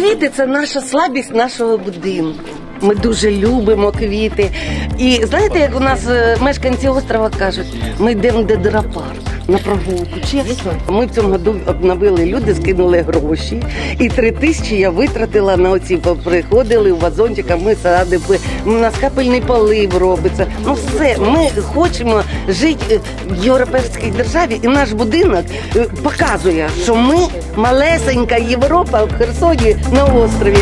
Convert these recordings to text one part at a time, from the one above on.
Квіти це наша слабість нашого будинку. Ми дуже любимо квіти. І знаєте, як у нас е, мешканці острова кажуть, ми йдемо до Дерапарк на прогулку. Чесно, ми в цьому году обновили люди, скинули гроші. І три тисячі я витратила на оці приходили в вазончиках, ми садимо, у нас капельний полив робиться. Ну все, ми хочемо жити е, в європейській державі, і наш будинок е, показує, що ми малесенька Європа в Херсоні на острові.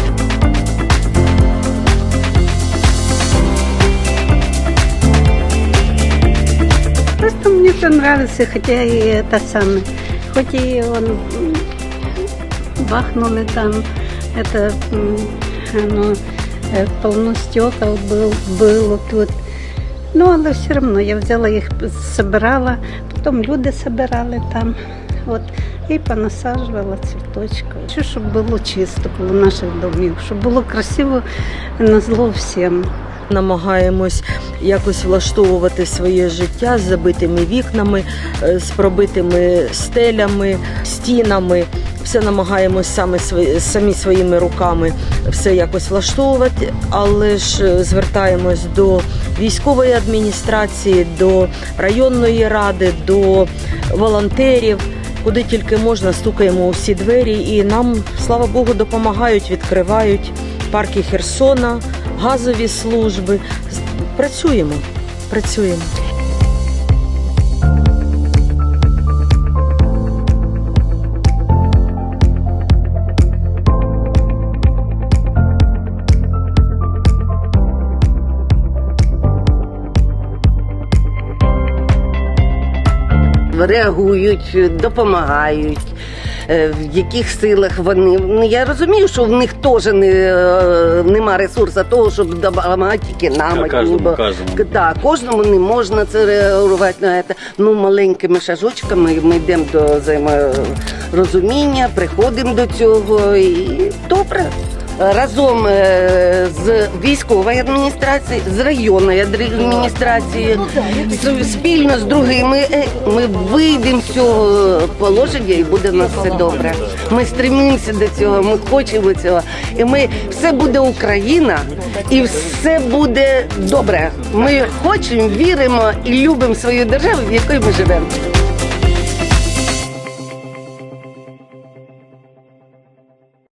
все нравится, хотя и это самое. Хоть и он м, бахнули там, это м, оно, э, полно стекол был, было тут. Ну, але все одно я взяла їх, собирала, потім люди собирали там. От, і понасаджувала цвіточки. Хочу, щоб було чисто коло наших домів, щоб було красиво на зло всім. Намагаємось якось влаштовувати своє життя з забитими вікнами, е, з пробитими стелями, стінами. Все намагаємось саме самі своїми руками все якось влаштовувати, але ж е, звертаємось до військової адміністрації, до районної ради, до волонтерів. Куди тільки можна, стукаємо у всі двері, і нам, слава Богу, допомагають, відкривають парки Херсона, газові служби. Працюємо, працюємо. реагують, допомагають. Е, В яких силах вони ну я розумію, що в них теж не е, нема ресурсу того, щоб допомагати тільки нам. Та кожному, бо- кожному. Да, кожному не можна це реагувати на це. Ну маленькими шажочками ми йдемо до взаєморозуміння, приходимо до цього і добре. Разом е, з військовою адміністрацією, з районною адміністрацією, спільно з другими е, ми вийдемо з цього положення і буде в нас все добре. Ми стремимося до цього, ми хочемо цього. І ми все буде Україна, і все буде добре. Ми хочемо, віримо і любимо свою державу, в якій ми живемо.